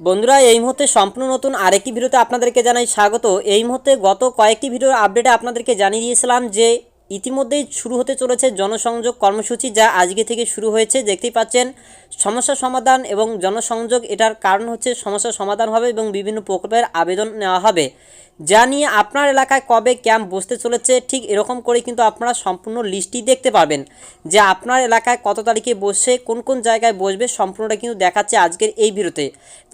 বন্ধুরা, এই মুহূর্তে সম্পূর্ণ নতুন আরেকটি ভিডিওতে আপনাদেরকে জানাই স্বাগত। এই মুহূর্তে গত কয়েকটি ভিডিওর আপডেটে আপনাদেরকে জানিয়ে দিয়েছিলাম যে ইতিমধ্যেই শুরু হতে চলেছে জনসংযোগ কর্মসূচি, যা আজকে থেকে শুরু হয়েছে। দেখতেই পাচ্ছেন, সমস্যা সমাধান এবং জনসংযোগ, এটার কারণ হচ্ছে সমস্যা সমাধান হবে এবং বিভিন্ন প্রকল্পের আবেদন নেওয়া হবে। যা নিয়ে আপনার এলাকায় কবে ক্যাম্প বসতে চলেছে, ঠিক এরকম করে কিন্তু আপনারা সম্পূর্ণ লিস্টটি দেখতে পাবেন যে আপনার এলাকায় কত তারিখে বসে, কোন কোন জায়গায় বসবে, সম্পূর্ণটা কিন্তু দেখাচ্ছে আজকের এই ভিডিওতে।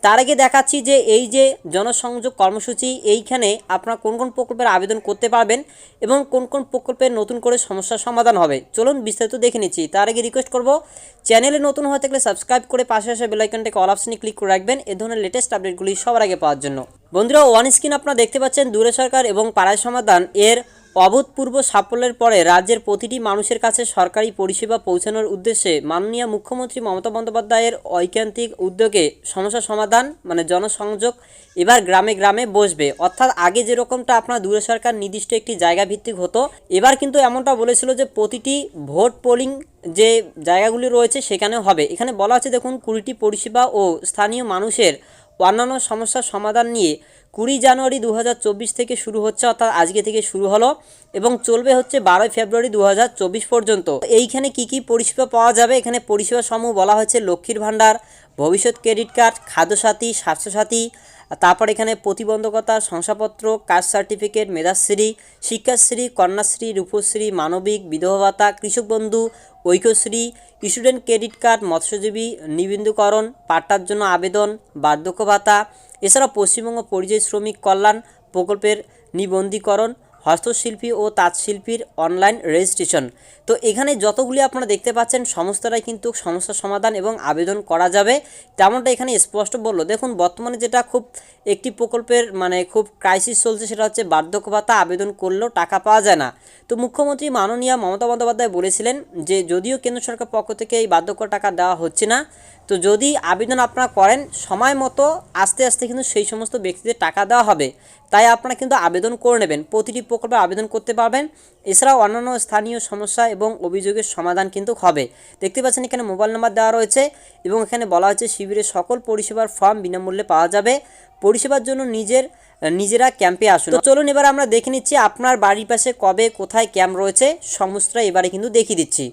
তার আগে দেখাচ্ছি যে এই যে জনসংযোগ কর্মসূচি, এইখানে আপনারা কোন কোন প্রকল্পের আবেদন করতে পারবেন এবং কোন কোন প্রকল্পের নতুন করে সমস্যার সমাধান হবে। চলুন বিস্তারিত দেখে নিচ্ছি। তার আগে রিকোয়েস্ট করব চ্যানেলে নতুন হয়ে থাকলে সাবস্ক্রাইব করে পাশে আসে বেলাইকনটাকে অল অপশনে ক্লিক করে রাখবেন। এ ধরনের লেটেস্ট আপডেটগুলি সবার আগে পাওয়ার জন্য। বন্ধুরা ওয়ান স্ক্রিন আপনারা দেখতে পাচ্ছেন, দূরে সরকার এবং পাড়ায় সমাধান। এর অভূতপূর্ব সাফল্যের পরে রাজ্যের প্রতিটি মানুষের কাছে সরকারি পরিষেবা পৌঁছানোর উদ্দেশ্যে মাননীয় মুখ্যমন্ত্রী মমতা বন্দ্যোপাধ্যায়ের ঐকান্তিক উদ্যোগে সমস্যা সমাধান মানে জনসংযোগ, এবার গ্রামে গ্রামে বসবে। অর্থাৎ আগে যেরকমটা আপনার দূরে সরকার নির্দিষ্ট একটি জায়গা ভিত্তিক হতো, এবার কিন্তু এমনটা বলেছিল যে প্রতিটি ভোট পোলিং যে জায়গাগুলি রয়েছে সেখানেও হবে। এখানে বলা আছে দেখুন, কুড়িটি পরিষেবা ও স্থানীয় মানুষের অন্যান্য সমস্যার সমাধান নিয়ে কুড়ি জানুয়ারি দু হাজার চব্বিশ থেকে শুরু হচ্ছে, অর্থাৎ আজকে থেকে শুরু হলো এবং চলবে হচ্ছে বারোই ফেব্রুয়ারি দু হাজার চব্বিশ পর্যন্ত। এইখানে কি কি পরিষেবা পাওয়া যাবে? এখানে পরিষেবা সমূহ বলা হয়েছে লক্ষ্মীর ভাণ্ডার, ভবিষ্যৎ ক্রেডিট কার্ড, খাদ্যসাথী, স্বাস্থ্যসাথী তারপর এখানে প্রতিবন্ধকতা, শংসাপত্র, কাস্ট সার্টিফিকেট, মেধাশ্রী, শিক্ষাশ্রী, কন্যাশ্রী, রূপশ্রী, মানবিক বিধবা ভাতা কৃষক বন্ধু ঐক্যশ্রী, স্টুডেন্ট ক্রেডিট কার্ড, মৎস্যজীবী নিবিন্দুকরণ পাট্টার জন্য আবেদন বার্ধক্য ভাতা এছাড়া পশ্চিমবঙ্গ পরিযায়ী শ্রমিক কল্যাণ প্রকল্পের নিবন্ধীকরণ, হস্তশিল্পী ও তাঁতশিল্পীর অনলাইন রেজিস্ট্রেশন। তো এখানে যতগুলি আপনারা দেখতে পাচ্ছেন, সমস্তটাই কিন্তু সমস্যা সমাধান এবং আবেদন করা যাবে। তেমনটা এখানে স্পষ্ট বলল। দেখুন, বর্তমানে যেটা খুব একটি প্রকল্পের মানে খুব ক্রাইসিস চলছে, সেটা হচ্ছে বার্ধক্য ভাতা আবেদন করলেও টাকা পাওয়া যায় না। তো মুখ্যমন্ত্রী মাননীয় মমতা বন্দ্যোপাধ্যায় বলেছিলেন যে, যদিও কেন্দ্র সরকার পক্ষ থেকে এই বার্ধক্য টাকা দেওয়া হচ্ছে না, তো যদি আবেদন আপনারা করেন, সময় মতো আস্তে আস্তে কিন্তু সেই সমস্ত ব্যক্তিদের টাকা দেওয়া হবে। তাই আপনারা কিন্তু আবেদন করে নেবেন। প্রতিটি প্রকল্পে আবেদন করতে পারবেন। এছাড়াও অন্যান্য স্থানীয় সমস্যা এবং অভিযোগের সমাধান কিন্তু হবে। দেখতে পাচ্ছেন, এখানে মোবাইল নাম্বার দেওয়া রয়েছে এবং এখানে বলা হয়েছে, শিবিরের সকল পরিষেবার ফর্ম বিনামূল্যে পাওয়া যাবে। পরিষেবার জন্য নিজের, নিজেরা ক্যাম্পে আসুন। তো চলুন, এবার আমরা দেখে নিচ্ছি আপনার বাড়ির পাশে কবে, কোথায় ক্যাম্প রয়েছে। সমস্তটা এবারে কিন্তু দেখিয়ে দিচ্ছি।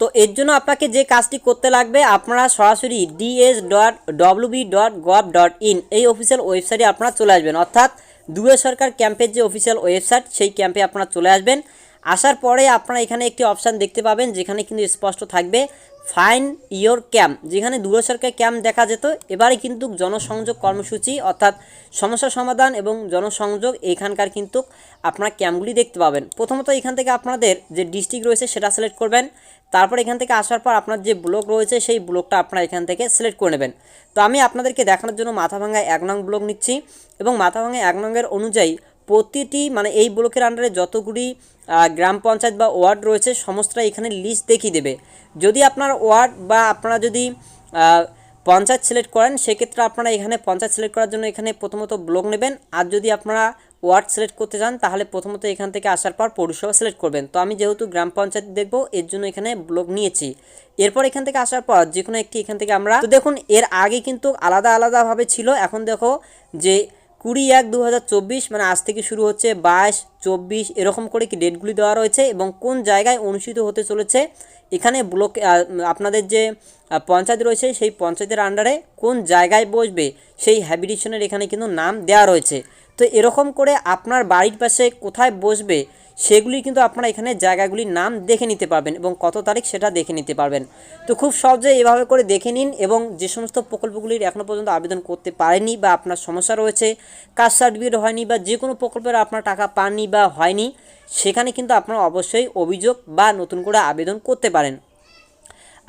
তো এর জন্য আপনাকে যে কাজটি করতে লাগবে, আপনারা সরাসরি DS dot WB dot gov dot in এই অফিসিয়াল ওয়েবসাইটে আপনারা চলে আসবেন। অর্থাৎ দুয়ে সরকার ক্যাম্পের যে অফিসিয়াল ওয়েবসাইট সেই ক্যাম্পে আপনারা চলে আসবেন। আসার পরে আপনারা এখানে একটি অপশান দেখতে পাবেন, যেখানে কিন্তু স্পষ্ট থাকবে ফাইন ইয়োর ক্যাম্প যেখানে দূর সরকার ক্যাম্প দেখা যেত। এবারে কিন্তু জনসংযোগ কর্মসূচি, অর্থাৎ সমস্যা সমাধান এবং জনসংযোগ, এখানকার কিন্তু আপনারা ক্যাম্পগুলি দেখতে পাবেন। প্রথমত এখান থেকে আপনাদের যে ডিস্ট্রিক্ট রয়েছে সেটা সিলেক্ট করবেন। তারপর এখান থেকে আসার পর আপনার যে ব্লক রয়েছে, সেই ব্লকটা আপনারা এখান থেকে সিলেক্ট করে নেবেন। তো আমি আপনাদেরকে দেখানোর জন্য মাথাভাঙ্গায় এক নং ব্লক নিচ্ছি এবং মাথাভাঙ্গায় এক নংয়ের অনুযায়ী প্রতিটি মানে এই ব্লকের আন্ডারে যতগুলি গ্রাম পঞ্চায়েত বা ওয়ার্ড রয়েছে সমস্তটা এখানে লিস্ট দেখিয়ে দেবে। যদি আপনার ওয়ার্ড বা আপনারা যদি পঞ্চায়েত সিলেক্ট করেন, সেক্ষেত্রে আপনারা এখানে পঞ্চায়েত সিলেক্ট করার জন্য এখানে প্রথমত ব্লক নেবেন। আর যদি আপনারা ওয়ার্ড সিলেক্ট করতে চান, তাহলে প্রথমত এখান থেকে আসার পর পৌরসভা সিলেক্ট করবেন। তো আমি যেহেতু গ্রাম পঞ্চায়েত দেখব, এর জন্য এখানে ব্লক নিয়েছি। এরপর এখান থেকে আসার পর যে কোনো একটি এখান থেকে আমরা, তো দেখুন, এর আগে কিন্তু আলাদা আলাদাভাবে ছিল। এখন দেখো যে কুড়ি এক দু মানে আজ থেকে শুরু হচ্ছে বাইশ, চব্বিশ, এরকম করে কি ডেটগুলি দেওয়া রয়েছে এবং কোন জায়গায় অনুষ্ঠিত হতে চলেছে? এখানে ব্লক আপনাদের যে পঞ্চায়েত রয়েছে, সেই পঞ্চায়েতের আন্ডারে কোন জায়গায় বসবে? সেই হ্যাবিটেশনের এখানে কিন্তু নাম দেওয়া রয়েছে। তো এরকম করে আপনার বাড়ির পাশে কোথায় বসবে, সেগুলি কিন্তু আপনারা এখানে জায়গাগুলির নাম দেখে নিতে পারবেন এবং কত তারিখ সেটা দেখে নিতে পারবেন। তো খুব সহজে এভাবে করে দেখে নিন এবং যে সমস্ত প্রকল্পগুলির এখনও পর্যন্ত আবেদন করতে পারেনি বা আপনার সমস্যা রয়েছে কাস্ট সার্টিফিকেট হয়নি বা যে কোনো প্রকল্পের আপনার টাকা পাননি বা হয়নি, সেখানে কিন্তু আপনারা অবশ্যই অভিযোগ বা নতুন করে আবেদন করতে পারেন।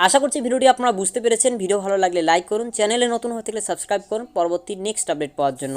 আশা করছি ভিডিওটি আপনারা বুঝতে পেরেছেন। ভিডিও ভালো লাগলে লাইক করুন, চ্যানেলে নতুন হতে গেলে সাবস্ক্রাইব করুন। পরবর্তী নেক্সট আপডেট পাওয়ার জন্য।